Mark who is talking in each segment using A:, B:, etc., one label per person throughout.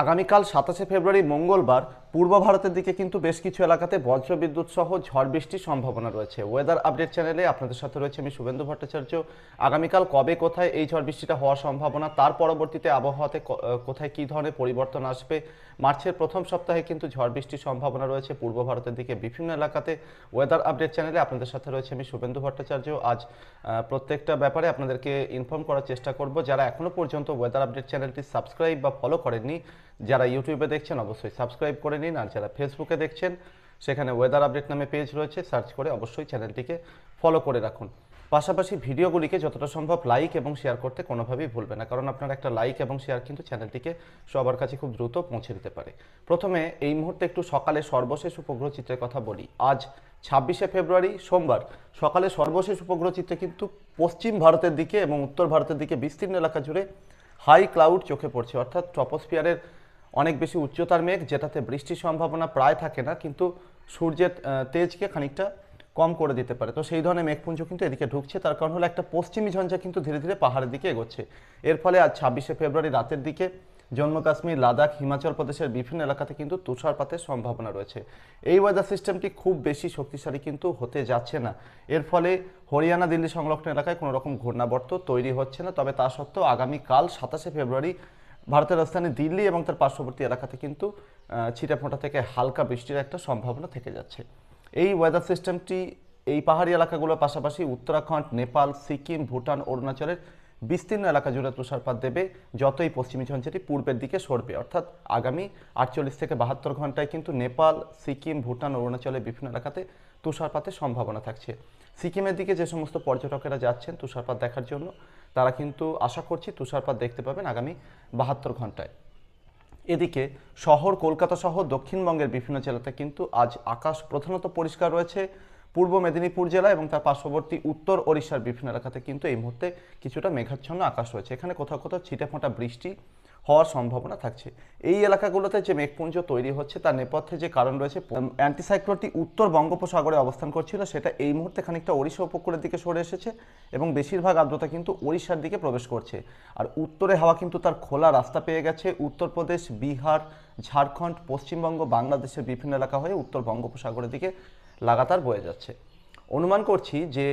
A: আগামীকাল সাতাশে ফেব্রুয়ারি মঙ্গলবার পূর্ব ভারতের দিকে কিন্তু বেশ কিছু এলাকাতে বজ্রবিদ্যুৎ সহ ঝড় বৃষ্টির সম্ভাবনা রয়েছে। ওয়েদার আপডেট চ্যানেলে আপনাদের সাথে রয়েছে আমি শুভেন্দু ভট্টাচার্য। আগামীকাল কবে, কোথায় এই ঝড় বৃষ্টিটা হওয়ার সম্ভাবনা, তার পরবর্তীতে আবহাওয়াতে কোথায় কী ধরনের পরিবর্তন আসবে? মার্চের প্রথম সপ্তাহে কিন্তু ঝড় বৃষ্টির সম্ভাবনা রয়েছে পূর্ব ভারতের দিকে। বিভিন্ন এলাকাতে ওয়েদার আপডেট চ্যানেলে আপনাদের সাথে রয়েছে আমি শুভেন্দু ভট্টাচার্য। আজ প্রত্যেকটা ব্যাপারে আপনাদেরকে ইনফর্ম করার চেষ্টা করব। যারা এখনও পর্যন্ত ওয়েদার আপডেট চ্যানেলটি সাবস্ক্রাইব বা ফলো করেননি যারা ইউটিউবে দেখছেন, অবশ্যই সাবস্ক্রাইব করে নিন আর যারা ফেসবুকে দেখছেন, সেখানে ওয়েদার আপডেট নামে পেজ রয়েছে সার্চ করে অবশ্যই চ্যানেলটিকে ফলো করে রাখুন। পাশাপাশি ভিডিওগুলিকে যতটা সম্ভব লাইক এবং শেয়ার করতে কোনোভাবেই ভুলবে না, কারণ আপনার একটা লাইক এবং শেয়ার কিন্তু চ্যানেলটিকে সবার কাছে খুব দ্রুত পৌঁছে দিতে পারে। প্রথমে এই মুহূর্তে একটু সকালে সর্বশেষ উপগ্রহ চিত্রের কথা বলি। আজ ছাব্বিশে ফেব্রুয়ারি, সোমবার। সকালে সর্বশেষ উপগ্রহ চিত্রে কিন্তু পশ্চিম ভারতের দিকে এবং উত্তর ভারতের দিকে বিস্তীর্ণ এলাকা জুড়ে হাই ক্লাউড চোখে পড়ছে, অর্থাৎ ট্রপোস্ফিয়ারের অনেক বেশি উচ্চতার মেঘ, যেটাতে বৃষ্টির সম্ভাবনা প্রায় থাকে না, কিন্তু সূর্যের তেজকে খানিকটা কম করে দিতে পারে। তো সেই ধরনের মেঘপুঞ্জ কিন্তু এদিকে ঢুকছে। তার কারণ হলো একটা পশ্চিমী ঝঞ্ঝা কিন্তু ধীরে ধীরে পাহাড়ের দিকে এগোচ্ছে। এর ফলে আজ ছাব্বিশে ফেব্রুয়ারি রাতের দিকে জম্মু কাশ্মীর, লাদাখ, হিমাচল প্রদেশের বিভিন্ন এলাকাতে কিন্তু তুষারপাতের সম্ভাবনা রয়েছে। এই ওয়েদার সিস্টেমটি খুব বেশি শক্তিশালী কিন্তু হতে যাচ্ছে না। এর ফলে হরিয়ানা, দিল্লি সংলগ্ন এলাকায় কোনো রকম ঘূর্ণাবর্ত তৈরি হচ্ছে না। তবে তা সত্ত্বেও আগামীকাল সাতাশে ফেব্রুয়ারি ভারতের রাজধানী দিল্লি এবং তার পার্শ্ববর্তী এলাকাতে কিন্তু ছিটেফোঁটা থেকে হালকা বৃষ্টির একটা সম্ভাবনা থেকে যাচ্ছে। এই ওয়েদার সিস্টেমটি এই পাহাড়ি এলাকাগুলোর পাশাপাশি উত্তরাখণ্ড, নেপাল, সিকিম, ভুটান, অরুণাচলের বিস্তীর্ণ এলাকা জুড়ে তুষারপাত দেবে, যতই পশ্চিমী ঝঞ্ঝাটি পূর্বের দিকে সরবে। অর্থাৎ আগামী আটচল্লিশ থেকে বাহাত্তর ঘন্টায় কিন্তু নেপাল, সিকিম, ভুটান, অরুণাচলের বিভিন্ন এলাকাতে তুষারপাতের সম্ভাবনা থাকছে। সিকিমের দিকে যে সমস্ত পর্যটকেরা যাচ্ছেন তুষারপাত দেখার জন্য তারা কিন্তু আশা করছি তুষারপাত দেখতে পাবেন আগামী বাহাত্তর ঘন্টায়। এদিকে শহর কলকাতা সহ দক্ষিণবঙ্গের বিভিন্ন জেলাতে কিন্তু আজ আকাশ প্রধানত পরিষ্কার রয়েছে। পূর্ব মেদিনীপুর জেলা এবং তার পার্শ্ববর্তী উত্তর ওড়িশার বিভিন্ন এলাকাতে কিন্তু এই মুহূর্তে কিছুটা মেঘাচ্ছন্ন আকাশ রয়েছে। এখানে কোথাও কোথাও ছিটেফোঁটা বৃষ্টি হওয়ার সম্ভাবনা থাকছে। এই এলাকাগুলোতে যে মেঘপুঞ্জ তৈরি হচ্ছে, তার নেপথ্যে যে কারণ রয়েছে অ্যান্টিসাইক্লোনটি উত্তর বঙ্গোপসাগরে অবস্থান করছিল, সেটা এই মুহূর্তে খানিকটা ওড়িশা উপকূলের দিকে সরে এসেছে এবং বেশিরভাগ আর্দ্রতা কিন্তু ওড়িশার দিকে প্রবেশ করছে। আর উত্তরে হাওয়া কিন্তু তার খোলা রাস্তা পেয়ে গেছে। উত্তরপ্রদেশ, বিহার, ঝাড়খণ্ড, পশ্চিমবঙ্গ, বাংলাদেশের বিভিন্ন এলাকা হয়ে উত্তর বঙ্গোপসাগরের দিকে লাগাতার বয়ে যাচ্ছে। অনুমান করছি যে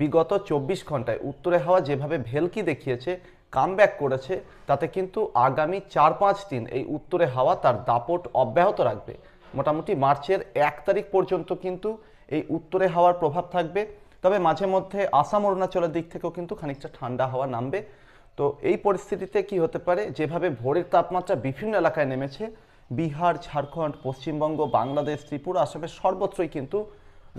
A: বিগত চব্বিশ ঘন্টায় উত্তরে হাওয়া যেভাবে ভেলকি দেখিয়েছে কামব্যাক করেছে, তাতে কিন্তু আগামী চার পাঁচ দিন এই উত্তরে হাওয়া তার দাপট অব্যাহত রাখবে। মোটামুটি মার্চের এক তারিখ পর্যন্ত কিন্তু এই উত্তরে হাওয়ার প্রভাব থাকবে। তবে মাঝে মধ্যে আসাম, অরুণাচলের দিক থেকেও কিন্তু খানিকটা ঠান্ডা হাওয়া নামবে। তো এই পরিস্থিতিতে কি হতে পারে? যেভাবে ভোরের তাপমাত্রা বিভিন্ন এলাকায় নেমেছে, বিহার, ঝাড়খণ্ড, পশ্চিমবঙ্গ, বাংলাদেশ, ত্রিপুরা, আসামের সর্বত্রই কিন্তু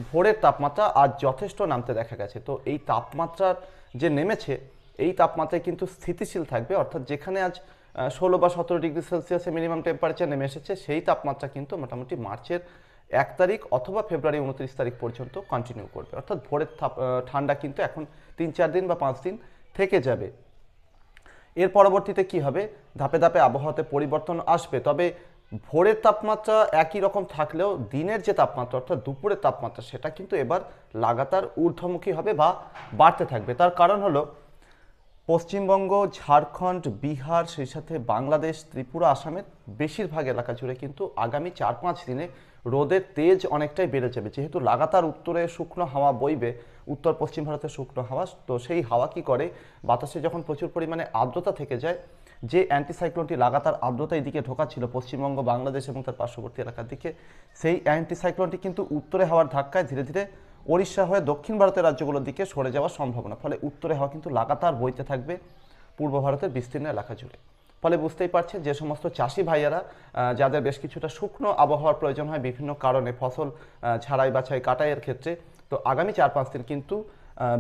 A: ভোরের তাপমাত্রা আজ যথেষ্ট নামতে দেখা গেছে। তো এই তাপমাত্রার যে নেমেছে এই তাপমাত্রায় কিন্তু স্থিতিশীল থাকবে। অর্থাৎ যেখানে আজ ষোলো বা সতেরো ডিগ্রি সেলসিয়াসে মিনিমাম টেম্পারেচার নেমে এসেছে, সেই তাপমাত্রা কিন্তু মোটামুটি মার্চের এক তারিখ অথবা ফেব্রুয়ারি উনত্রিশ তারিখ পর্যন্ত কন্টিনিউ করবে। অর্থাৎ ভোরের ঠান্ডা কিন্তু এখন তিন চার দিন বা পাঁচ দিন থেকে যাবে। এর পরবর্তীতে কি হবে? ধাপে ধাপে আবহাওয়াতে পরিবর্তন আসবে। তবে ভোরের তাপমাত্রা একই রকম থাকলেও দিনের যে তাপমাত্রা, অর্থাৎ দুপুরের তাপমাত্রা, সেটা কিন্তু এবার লাগাতার ঊর্ধ্বমুখী হবে বা বাড়তে থাকবে। তার কারণ হলো পশ্চিমবঙ্গ, ঝাড়খণ্ড, বিহার, সেই সাথে বাংলাদেশ, ত্রিপুরা, আসামের বেশিরভাগ এলাকা জুড়ে কিন্তু আগামী চার পাঁচ দিনে রোদের তেজ অনেকটাই বেড়ে যাবে। যেহেতু লাগাতার উত্তরে শুকনো হাওয়া বইবে উত্তর পশ্চিম ভারতের শুকনো হাওয়া, তো সেই হাওয়া কি করে? বাতাসে যখন প্রচুর পরিমাণে আর্দ্রতা থেকে যায়, যে অ্যান্টিসাইক্লোনটি লাগাতার আর্দ্রতা এদিকে ঢোকাচ্ছিল পশ্চিমবঙ্গ, বাংলাদেশ এবং তার পার্শ্ববর্তী এলাকার দিকে, সেই অ্যান্টিসাইক্লোনটি কিন্তু উত্তরে হাওয়ার ধাক্কায় ধীরে ধীরে ওড়িশা হয়ে দক্ষিণ ভারতের রাজ্যগুলোর দিকে সরে যাওয়ার সম্ভাবনা। ফলে উত্তরে হওয়া কিন্তু লাগাতার বইতে থাকবে পূর্ব ভারতের বিস্তীর্ণ এলাকা জুড়ে। ফলে বুঝতেই পারছেন যে সমস্ত চাষি ভাইয়ারা যাদের বেশ কিছুটা শুকনো আবহাওয়ার প্রয়োজন হয় বিভিন্ন কারণে ফসল ঝাড়াই বাছাই কাটাইয়ের ক্ষেত্রে, তো আগামী চার পাঁচ দিন কিন্তু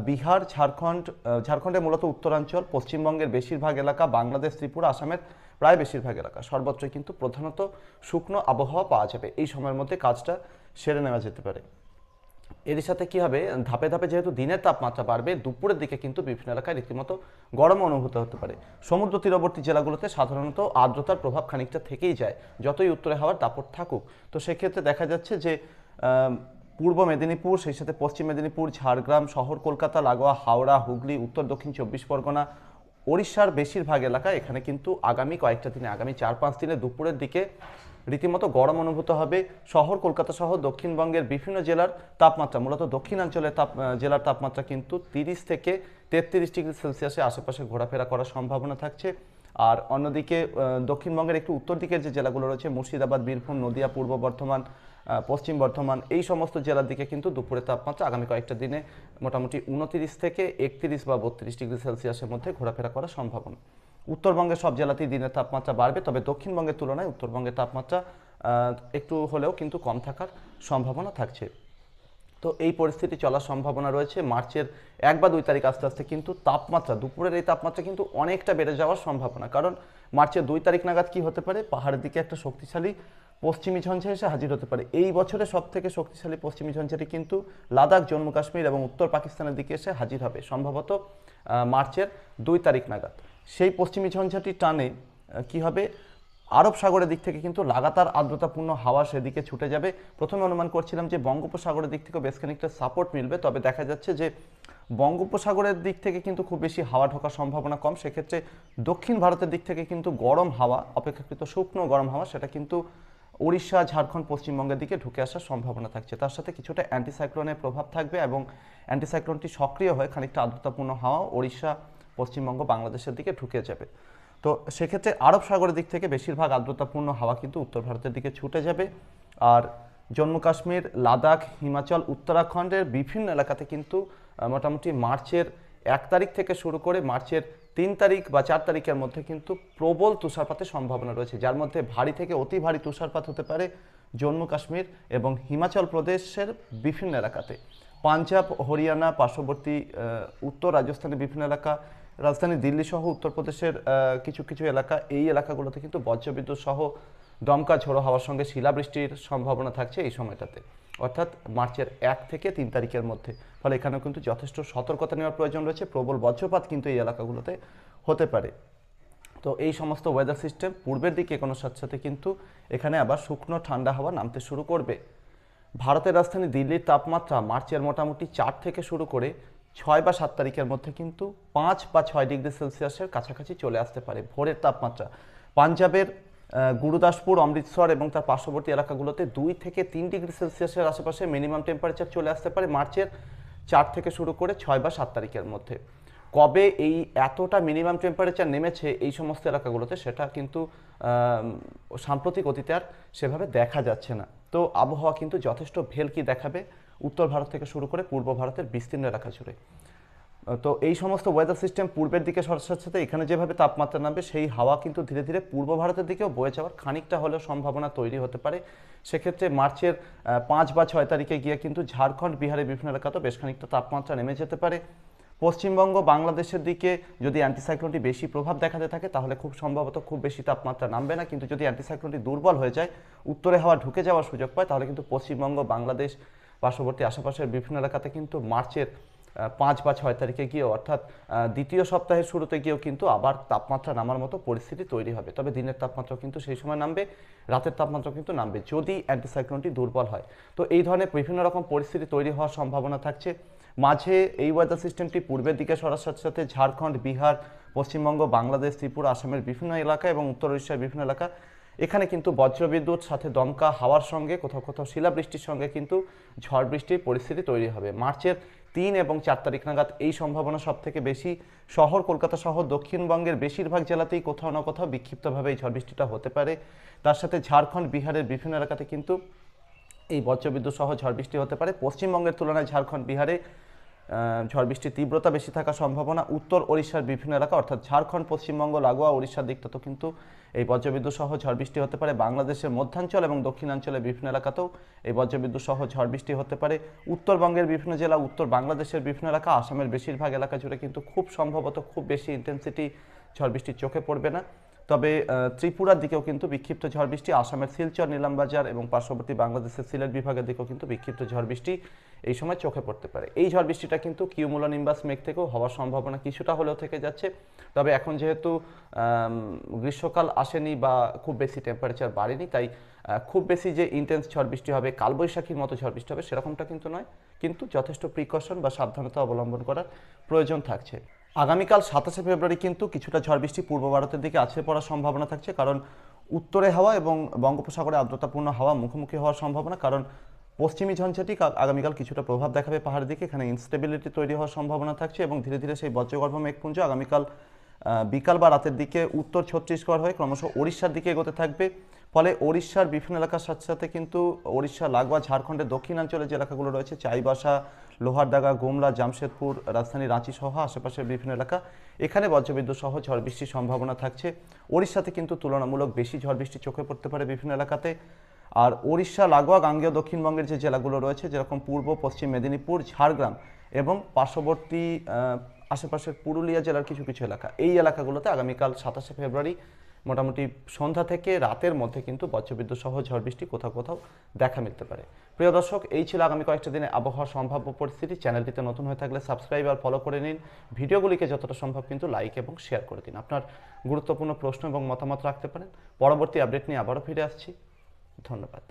A: বিহার, ঝাড়খণ্ড ঝাড়খণ্ডের মূলত উত্তরাঞ্চল, পশ্চিমবঙ্গের বেশিরভাগ এলাকা, বাংলাদেশ, ত্রিপুরা, আসামের প্রায় বেশিরভাগ এলাকা। সর্বত্রই কিন্তু প্রধানত শুকনো আবহাওয়া পাওয়া যাবে। এই সময়ের মধ্যে কাজটা সেরে নেওয়া যেতে পারে। এর সাথে কি হবে? ধাপে ধাপে যেহেতু দিনের তাপমাত্রা বাড়বে, দুপুরের দিকে কিন্তু বিভিন্ন এলাকায় রীতিমতো গরম অনুভূত হতে পারে। সমুদ্র তীরবর্তী জেলাগুলোতে সাধারণত আর্দ্রতার প্রভাব খানিকটা থেকেই যায়, যতই উত্তরে হাওয়ার দাপট থাকুক। তো সেক্ষেত্রে দেখা যাচ্ছে যে পূর্ব মেদিনীপুর, সেই সাথে পশ্চিম মেদিনীপুর, ঝাড়গ্রাম, শহর কলকাতা, লাগোয়া, হাওড়া, হুগলি, উত্তর দক্ষিণ চব্বিশ পরগনা, ওড়িশার বেশিরভাগ এলাকা এখানে কিন্তু আগামী কয়েকটা দিনে, আগামী চার পাঁচ দিনে দুপুরের দিকে রীতিমতো গরম অনুভূত হবে। শহর, কলকাতা সহ দক্ষিণবঙ্গের বিভিন্ন জেলার তাপমাত্রা, মূলত দক্ষিণাঞ্চলের তাপ জেলার তাপমাত্রা কিন্তু তিরিশ থেকে তেত্রিশ ডিগ্রি সেলসিয়াসের আশেপাশে ঘোরাফেরা করার সম্ভাবনা থাকছে। আর অন্যদিকে দক্ষিণবঙ্গের একটু উত্তর দিকের যে জেলাগুলো রয়েছে, মুর্শিদাবাদ, বীরভূম, নদিয়া, পূর্ব বর্ধমান পশ্চিম বর্ধমান, এই সমস্ত জেলার দিকে কিন্তু দুপুরের তাপমাত্রা আগামী কয়েকটা দিনে মোটামুটি উনতিরিশ থেকে একত্রিশ বা বত্রিশ ডিগ্রি সেলসিয়াসের মধ্যে ঘোরাফেরা করার সম্ভাবনা। উত্তরবঙ্গের সব জেলাতেই দিনের তাপমাত্রা বাড়বে, তবে দক্ষিণবঙ্গের তুলনায় উত্তরবঙ্গের তাপমাত্রা একটু হলেও কিন্তু কম থাকার সম্ভাবনা থাকছে। তো এই পরিস্থিতি চলার সম্ভাবনা রয়েছে। মার্চের এক বা দুই তারিখ আস্তে আস্তে কিন্তু তাপমাত্রা, দুপুরের এই তাপমাত্রা কিন্তু অনেকটা বেড়ে যাওয়ার সম্ভাবনা। কারণ মার্চের দুই তারিখ নাগাদ কি হতে পারে? পাহাড়ের দিকে একটা শক্তিশালী পশ্চিমী ঝঞ্ঝা এসে হাজির হতে পারে। এই বছরে সব থেকে শক্তিশালী পশ্চিমী ঝঞ্ঝাটি কিন্তু লাদাখ জম্মু কাশ্মীর এবং উত্তর পাকিস্তানের দিকে এসে হাজির হবে। সম্ভবত মার্চের দুই তারিখ নাগাদ। সেই পশ্চিমী ঝঞ্ঝাটি টানে কি হবে? আরব সাগরের দিক থেকে কিন্তু লাগাতার আর্দ্রতাপূর্ণ হাওয়া সেদিকে ছুটে যাবে। প্রথমে অনুমান করছিলাম যে বঙ্গোপসাগরের দিক থেকে বেশ খানিকটা সাপোর্ট মিলবে, তবে দেখা যাচ্ছে যে বঙ্গোপসাগরের দিক থেকে কিন্তু খুব বেশি হাওয়া ঢোকার সম্ভাবনা কম। সেক্ষেত্রে দক্ষিণ ভারতের দিক থেকে কিন্তু গরম হাওয়া, অপেক্ষাকৃত শুকনো গরম হাওয়া, সেটা কিন্তু উড়িষ্যা ঝাড়খণ্ড, পশ্চিমবঙ্গের দিকে ঢুকে আসার সম্ভাবনা থাকছে। তার সাথে কিছুটা অ্যান্টিসাইক্লোনের প্রভাব থাকবে এবং অ্যান্টিসাইক্লোনটি সক্রিয় হয়ে খানিকটা আর্দ্রতাপূর্ণ হাওয়া ওড়িশা পশ্চিমবঙ্গ বাংলাদেশের দিকে ঢুকে যাবে। তো সেক্ষেত্রে আরব সাগরের দিক থেকে বেশিরভাগ আর্দ্রতাপূর্ণ হাওয়া কিন্তু উত্তর ভারতের দিকে ছুটে যাবে। আর জম্মু কাশ্মীর, লাদাখ, হিমাচল, উত্তরাখণ্ডের বিভিন্ন এলাকাতে কিন্তু মোটামুটি মার্চের এক তারিখ থেকে শুরু করে মার্চের তিন তারিখ বা চার তারিখের মধ্যে কিন্তু প্রবল তুষারপাতের সম্ভাবনা রয়েছে। যার মধ্যে ভারী থেকে অতি ভারী তুষারপাত হতে পারে জম্মু কাশ্মীর এবং হিমাচল প্রদেশের বিভিন্ন এলাকাতে। পাঞ্জাব, হরিয়ানা, পার্শ্ববর্তী উত্তর রাজস্থানের বিভিন্ন এলাকা, রাজধানী দিল্লি সহ উত্তরপ্রদেশের কিছু কিছু এলাকা, এই এলাকাগুলোতে কিন্তু বজ্রবিদ্যুৎ সহ দমকা ঝোড়ো হওয়ার সঙ্গে শিলাবৃষ্টির সম্ভাবনা থাকছে এই সময়টাতে। অর্থাৎ মার্চের এক থেকে তিন তারিখের মধ্যে। ফলে এখানেও কিন্তু যথেষ্ট সতর্কতা নেওয়ার প্রয়োজন রয়েছে। প্রবল বজ্রপাত কিন্তু এই এলাকাগুলোতে হতে পারে। তো এই সমস্ত ওয়েদার সিস্টেম পূর্বের দিকে এগোনোর সাথে সাথে কিন্তু এখানে আবার শুকনো ঠান্ডা হাওয়া নামতে শুরু করবে। ভারতের রাজধানী দিল্লির তাপমাত্রা মার্চের মোটামুটি চার থেকে শুরু করে ছয় বা সাত তারিখের মধ্যে কিন্তু পাঁচ বা ছয় ডিগ্রি সেলসিয়াসের কাছাকাছি চলে আসতে পারে ভোরের তাপমাত্রা। পাঞ্জাবের গুরুদাসপুর, অমৃতসর এবং তার পার্শ্ববর্তী এলাকাগুলোতে দুই থেকে তিন ডিগ্রি সেলসিয়াসের আশেপাশে মিনিমাম টেম্পারেচার চলে আসতে পারে মার্চের চার থেকে শুরু করে ছয় বা সাত তারিখের মধ্যে। কবে এই এতটা মিনিমাম টেম্পারেচার নেমেছে এই সমস্ত এলাকাগুলোতে সেটা কিন্তু সাম্প্রতিক অতীতে আর সেভাবে দেখা যাচ্ছে না। তো আবহাওয়া কিন্তু যথেষ্ট ভেলকি দেখাবে উত্তর ভারত থেকে শুরু করে পূর্ব ভারতের বিস্তীর্ণ এলাকা জুড়ে। তো এই সমস্ত ওয়েদার সিস্টেম পূর্বের দিকে সরার সাথে এখানে যেভাবে তাপমাত্রা নামবে, সেই হাওয়া কিন্তু ধীরে ধীরে পূর্ব ভারতের দিকেও বয়ে যাওয়ার খানিকটা হলেও সম্ভাবনা তৈরি হতে পারে। সেক্ষেত্রে মার্চের পাঁচ বা ছয় তারিখে গিয়ে কিন্তু ঝাড়খণ্ড, বিহারের বিভিন্ন এলাকাতেও বেশ খানিকটা তাপমাত্রা নেমে যেতে পারে। পশ্চিমবঙ্গ বাংলাদেশের দিকে যদি অ্যান্টিসাইক্লোনটি বেশি প্রভাব দেখাতে থাকে, তাহলে খুব সম্ভবত খুব বেশি তাপমাত্রা নামবে না। কিন্তু যদি অ্যান্টিসাইক্লোনটি দুর্বল হয়ে যায়, উত্তরে হাওয়া ঢুকে যাওয়ার সুযোগ পায়, তাহলে কিন্তু পশ্চিমবঙ্গ, বাংলাদেশ, পার্শ্ববর্তী আশেপাশের বিভিন্ন এলাকাতে কিন্তু মার্চের পাঁচ বা ছয় তারিখে গিয়ে, অর্থাৎ দ্বিতীয় সপ্তাহের শুরুতে গিয়েও কিন্তু আবার তাপমাত্রা নামার মতো পরিস্থিতি তৈরি হবে। তবে দিনের তাপমাত্রা কিন্তু সেই সময় নামবে, রাতের তাপমাত্রা কিন্তু নামবে, যদি অ্যান্টিসাইক্লোনটি দুর্বল হয়। তো এই ধরনের বিভিন্ন রকম পরিস্থিতি তৈরি হওয়ার সম্ভাবনা থাকছে। মাঝে এই ওয়েদার সিস্টেমটি পূর্বের দিকে সরার সাথে সাথে ঝাড়খণ্ড, বিহার, পশ্চিমবঙ্গ, বাংলাদেশ, ত্রিপুরা, আসামের বিভিন্ন এলাকা এবং উত্তর উড়িষ্যার বিভিন্ন এলাকা। এখানে কিন্তু বজ্রবিদ্যুৎ, সাথে দমকা হাওয়ার সঙ্গে, কোথাও কোথাও শিলাবৃষ্টির সঙ্গে কিন্তু ঝড় বৃষ্টির পরিস্থিতি তৈরি হবে। মার্চের তিন এবং চার তারিখ নাগাদ এই সম্ভাবনা সব থেকে বেশি। শহর, কলকাতা সহ দক্ষিণবঙ্গের বেশিরভাগ জেলাতেই কোথাও না কোথাও বিক্ষিপ্তভাবে এই ঝড় বৃষ্টিটা হতে পারে। তার সাথে ঝাড়খণ্ড, বিহারের বিভিন্ন এলাকাতে কিন্তু এই বজ্রবিদ্যুৎ সহ ঝড় বৃষ্টি হতে পারে। পশ্চিমবঙ্গের তুলনায় ঝাড়খণ্ড, বিহারে ঝড় বৃষ্টির তীব্রতা বেশি থাকার সম্ভাবনা উত্তর ওড়িশার বিভিন্ন এলাকা, অর্থাৎ ঝাড়খণ্ড, পশ্চিমবঙ্গ, লাগোয়া, ওড়িশার দিকটাতেও কিন্তু এই বজ্রবিদ্যুৎ সহ ঝড় বৃষ্টি হতে পারে। বাংলাদেশের মধ্যাঞ্চল এবং দক্ষিণাঞ্চলের বিভিন্ন এলাকাতেও এই বজ্রবিদ্যুৎ সহ ঝড় বৃষ্টি হতে পারে। উত্তরবঙ্গের বিভিন্ন জেলা, উত্তর বাংলাদেশের বিভিন্ন এলাকা, আসামের বেশিরভাগ এলাকা জুড়ে কিন্তু খুব সম্ভবত খুব বেশি ইন্টেন্সিটি ঝড় বৃষ্টির চোখে পড়বে না। তবে ত্রিপুরার দিকেও কিন্তু বিক্ষিপ্ত ঝড় বৃষ্টি, আসামের শিলচর, নিলামবাজার এবং পার্শ্ববর্তী বাংলাদেশের সিলেট বিভাগের দিকেও কিন্তু বিক্ষিপ্ত ঝড় বৃষ্টি এই সময় চোখে পড়তে পারে। এই ঝড় বৃষ্টিটা কিন্তু কিউমুলা নিম্বাস মেঘ থেকেও হওয়ার সম্ভাবনা কিছুটা হলেও থেকে যাচ্ছে। তবে এখন যেহেতু গ্রীষ্মকাল আসেনি বা খুব বেশি টেম্পারেচার বাড়েনি, তাই খুব বেশি যে ইন্টেন্স ঝড় বৃষ্টি হবে, কালবৈশাখীর মতো ঝড় বৃষ্টি হবে, সেরকমটা কিন্তু নয়। কিন্তু যথেষ্ট প্রিকশন বা সাবধানতা অবলম্বন করার প্রয়োজন থাকছে। আগামীকাল সাতাশে ফেব্রুয়ারি কিন্তু কিছুটা ঝড় বৃষ্টি পূর্ব ভারতের দিকে আছে পড়ার সম্ভাবনা থাকছে, কারণ উত্তরে হাওয়া এবং বঙ্গোপসাগরে আর্দ্রতাপূর্ণ হাওয়া মুখোমুখি হওয়ার সম্ভাবনা, কারণ পশ্চিমী ঝঞ্ঝাটি আগামীকাল কিছুটা প্রভাব দেখাবে পাহাড়ের দিকে। এখানে ইনস্টেবিলিটি তৈরি হওয়ার সম্ভাবনা থাকছে এবং ধীরে ধীরে সেই বজ্রগর্ভ মেঘপুঞ্জ আগামীকাল বিকাল বা রাতের দিকে উত্তর ছত্তিশগড় হয়ে ক্রমশ ওড়িশার দিকে এগোতে থাকবে। ফলে ওড়িশার বিভিন্ন এলাকার সাথে সাথে কিন্তু ওড়িশা লাগোয়া, ঝাড়খণ্ডের দক্ষিণাঞ্চলের যে এলাকাগুলো রয়েছে, চাইবাসা লোহারদাগা, গোমলা, জামশেদপুর, রাজধানী রাঁচি সহ আশেপাশের বিভিন্ন এলাকা। এখানে বজ্রবিদ্যুৎ সহ ঝড় বৃষ্টির সম্ভাবনা থাকছে। ওড়িশাতে কিন্তু তুলনামূলক বেশি ঝড় বৃষ্টি চোখে পড়তে পারে বিভিন্ন এলাকাতে। আর ওড়িশা, লাগোয়া, গাঙ্গেয়, দক্ষিণবঙ্গের যে জেলাগুলো রয়েছে, যেরকম পূর্ব, পশ্চিম মেদিনীপুর, ঝাড়গ্রাম এবং পার্শ্ববর্তী আশেপাশের পুরুলিয়া জেলার কিছু কিছু এলাকা, এই এলাকাগুলোতে আগামীকাল সাতাশে ফেব্রুয়ারি মোটামুটি সন্ধ্যা থেকে রাতের মধ্যে কিন্তু বজ্রবিদ্যুৎ সহ ঝড় বৃষ্টি কোথাও কোথাও দেখা মিলতে পারে। প্রিয় দর্শক, এই ছিল আগামী কয়েকটা দিনে আবহাওয়া সম্ভাব্য পরিস্থিতি। চ্যানেলটিতে নতুন হয়ে থাকলে সাবস্ক্রাইব আর ফলো করে নিন। ভিডিওগুলিকে যতটা সম্ভব কিন্তু লাইক এবং শেয়ার করে দিন। আপনার গুরুত্বপূর্ণ প্রশ্ন এবং মতামত রাখতে পারেন। পরবর্তী আপডেট নিয়ে আবারও ফিরে আসছি। ধন্যবাদ।